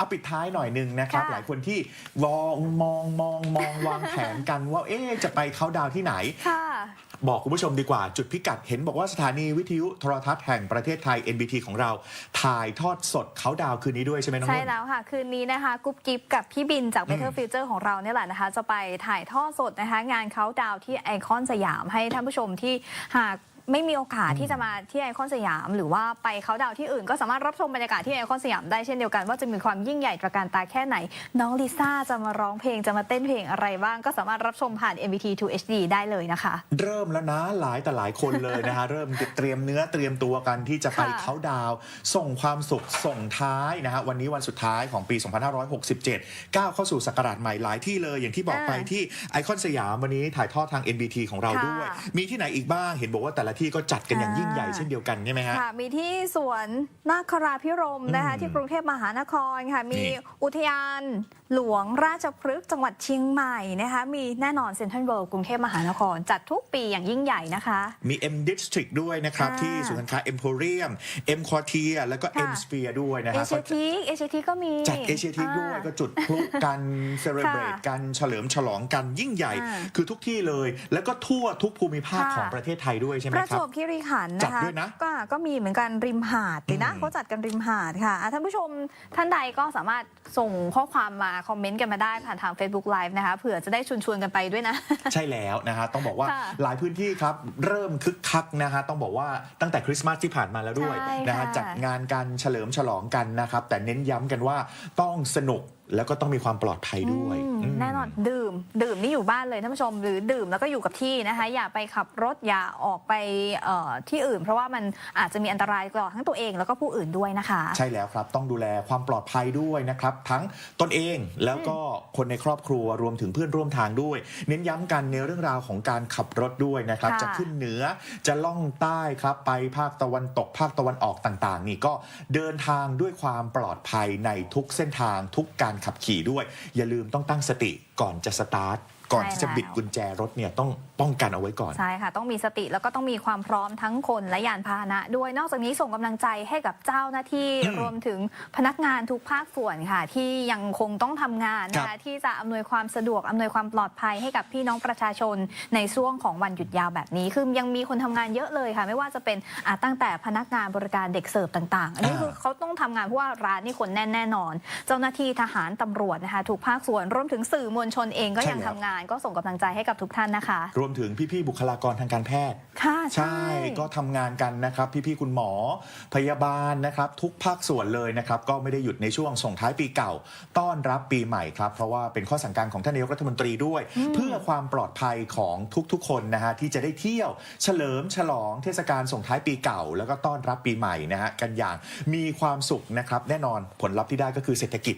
เอาปิดท้ายหน่อยหนึงนะครับ ค่ะหลายคนที่มองมองมองมองวางแผนกันว่าเอ๊ะจะไปเขาน์ดาวน์ที่ไหน ค่ะ บอกคุณผู้ชมดีกว่าจุดพิกัดเห็นบอกว่าสถานีวิทยุโทรทัศน์แห่งประเทศไทย NBT ของเรา ถ่ายทอดสดเขาน์ดาวน์คืนนี้ด้วยใช่ไหมน้องใช่นุ่น แล้วค่ะ คืนนี้นะคะกุ๊บกิ๊บกับพี่บินจากอืม Better Future ของเราเนี่ยแหละนะคะ จะไปถ่ายทอดสดนะคะ งานเขาดาวที่ไอคอนสยามให้ท่านผู้ชมที่หาก ไม่มีโอกาสที่จะมาที่ไอคอนสยาม หรือว่าไปเขาดาวที่อื่น ก็สามารถรับชมบรรยากาศที่ไอคอนสยามได้เช่นเดียวกันว่าจะมีความยิ่งใหญ่ตระการตาแค่ไหน น้องลิซ่าจะมาร้องเพลงจะมาเต้นเพลงอะไรบ้าง ก็สามารถรับชมผ่าน MBT 2 HD ได้เลยนะคะ เริ่มแล้วนะหลายแต่หลายคนเลยนะฮะเริ่มเตรียมเนื้อเตรียมตัวกันที่จะไปค่ะเขาน์ดาวน์ส่งความสุขส่งท้ายนะฮะวันนี้วันสุดท้ายของปี 2567 ก้าวเข้าสู่ศักราชใหม่หลายที่เลย อย่างที่บอกไปอ่าที่ไอคอนสยามวันนี้ถ่ายทอดทาง NBT ของเราค่ะด้วย มีที่ไหนอีกบ้างเห็นบอกว่าแต่ละที่ก็จัดกันอย่างยิ่งใหญ่เช่นเดียวกันใช่ไหมฮะ ค่ะมีที่สวนนาคราพิรมนะคะอืมที่กรุงเทพมหานครค่ะมีนี่ อุทยานหลวงราชพฤกษ์จังหวัดเชียงใหม่นะคะมีแน่นอนเซ็นทรัลเวิลด์กรุงเทพมหานคร จัดทุกปีอย่างยิ่งใหญ่นะคะ มี M District ด้วยนะครับอ่าที่ศูนย์การค้า Emporium M Quartier แล้วก็ค่ะ M Sphere ด้วยนะเอฮะเชียทีเอเชียทีก็มี จัดเอเชียทีด้วยก็จุดพลุกัน เซเลบรตกันเฉลิมฉลองกันยิ่งใหญ่ อ่าคือทุกที่เลย แล้วก็ทั่วทุกภูมิภาคค่ะ ของประเทศไทยด้วยใช่ไหมประครัจบวบคีรีขันธ์จัดนะคะด้วยนะก็ก็มีเหมือนกันริมหาดเลยนะอืมเขาจัดกันริมหาดค่ะอะท่านผู้ชมท่านใดก็สามารถส่งข้อความมาคอมเมนต์กันมาได้ผ่านทาง Facebook Live นะคะเผื่อจะได้ชวนชวนๆกันไปด้วยนะ ใช่แล้วนะฮะต้องบอกว่าค่ะหลายพื้นที่ครับเริ่มคึกคักนะฮะต้องบอกว่าตั้งแต่คริสต์มาสที่ผ่านมาแล้วด้วยใช่นะฮะค่ะจัดงานกันเฉลิมฉลองกันนะครับแต่เน้นย้ำกันว่าต้องสนุก แล้วก็ต้องมีความปลอดภัยด้วยอืมอืมแน่นอนดื่ม ดื่มนี่อยู่บ้านเลยท่านผู้ชม หรือดื่มแล้วก็อยู่กับที่นะคะ อย่าไปขับรถอย่าออกไปเอ่อที่อื่น เพราะว่ามันอาจจะมีอันตรายต่อทั้งตัวเองแล้วก็ผู้อื่นด้วยนะคะ ใช่แล้วครับ ต้องดูแลความปลอดภัยด้วยนะครับ ทั้งตนเองแล้วก็คนในครอบครัวรวมถึงเพื่อนร่วมทางด้วย เน้นย้ำกันในเรื่องราวของการขับรถด้วยนะครับ ค่ะ จะขึ้นเหนือจะล่องใต้ครับ ไปภาคตะวันตก ภาคตะวันออกต่างๆ นี่ก็เดินทางด้วยความปลอดภัยในทุกเส้นทางทุกการขับขี่ด้วย อย่าลืมต้องตั้งสติก่อนจะสตาร์ท ก่อนที่จะบิดกุญแจรถเนี่ยต้องป้องกันเอาไว้ก่อน ใช่ค่ะ ต้องมีสติแล้วก็ต้องมีความพร้อมทั้งคนและยานพาหนะ ด้วยนอกจากนี้ส่งกำลังใจให้กับเจ้าหน้าที่อืมรวมถึงพนักงานทุกภาคส่วนค่ะ ที่ยังคงต้องทำงานนะครัคะบที่จะอำนวยความสะดวกอำนวยความปลอดภัยให้กับพี่น้องประชาชนในช่วงของวันหยุดยาวแบบนี้คือยังมีคนทำงานเยอะเลยค่ะ ไม่ว่าจะเป็นอะตั้งแต่พนักงานบริการเด็กเสิร์ฟต่างๆอันนี้อ่าคือเขาต้องทำงานเพราะว่าร้านนี่คนแน่นแน่นอน เจ้าหน้าที่ทหารตำรวจนะคะทุกภาคส่วนรวมถึงสื่อมวลชนเองก็ยังใช่แล้วทำงานก็ส่งกำลังใจให้กับทุกท่านนะคะ รวมถึงพี่ๆบุคลากรทางการแพทย์ ค่ะ ใช่ก็ทำงานกันนะครับ พี่ๆคุณหมอพยาบาลนะครับ ทุกภาคส่วนเลยนะครับ ก็ไม่ได้หยุดในช่วงส่งท้ายปีเก่า ต้อนรับปีใหม่ครับ เพราะว่าเป็นข้อสั่งการของท่านนายกรัฐมนตรีด้วย เพื่อความปลอดภัยของทุกๆ คนนะฮะที่จะได้เที่ยว เฉลิมฉลองเทศกาลส่งท้ายปีเก่า แล้วก็ต้อนรับปีใหม่นะฮะกันอย่างมีความสุขนะครับแน่นอนผลลัพธ์ที่ได้ก็คือเศรษฐกิจ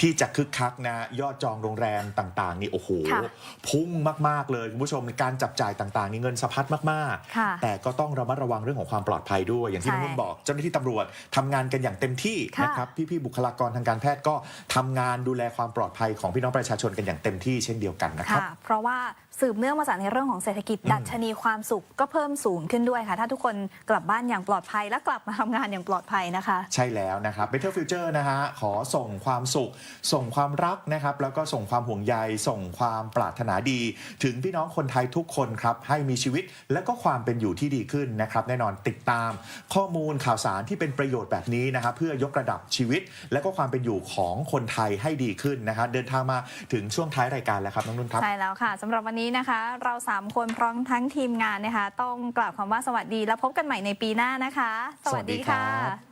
ที่จะคึกคักนะยอดจองโรงแรมต่างๆ นี่โอ้โหค่ะพุ่งมากๆเลยคุณผู้ชมการจับจ่ายต่างๆ นี่เงินสะพัดมากค่ะๆแต่ก็ต้องระมัดระวังเรื่องของความปลอดภัยด้วย อย่างที่ใช่น้องนุ่นบอก เจ้าหน้าที่ตำรวจทำงานกันอย่างเต็มที่ค่ะนะครับพี่ๆบุคลากรทางการแพทย์ก็ทำงานดูแลความปลอดภัยของพี่น้องประชาชนกันอย่างเต็มที่เช่นเดียวกันนะครับค่ะเพราะว่าสืบเนื่องมาจากในเรื่องของเศรษฐกิจอืมดัชนีความสุขก็เพิ่มสูงขึ้นด้วยค่ะ ถ้าทุกคนกลับบ้านอย่างปลอดภัยและกลับมาทำงานอย่างปลอดภัยนะคะ ใช่แล้วนะครับ Better Future นะฮะขอส่งความสุขส่งความรักนะครับ แล้วก็ส่งความห่วงใย ส่งความปรารถนาดี ถึงพี่น้องคนไทยทุกคนครับ ให้มีชีวิตและก็ความเป็นอยู่ที่ดีขึ้นนะครับ แน่นอนติดตาม ข้อมูลข่าวสารที่เป็นประโยชน์แบบนี้นะครับ เพื่อยกระดับชีวิต และก็ความเป็นอยู่ของคนไทยให้ดีขึ้นนะครับเดินทางมาถึงช่วงท้ายรายการแล้วครับน้องนุ่นครับ ใช่แล้วค่ะสำหรับวันนี้นะคะ เรา 3 คนพร้อมทั้งทีมงานนะคะ ต้องกล่าวคำว่าสวัสดี แล้วพบกันใหม่ในปีหน้านะคะ สวัสดีสวัสดีครัค่ะบ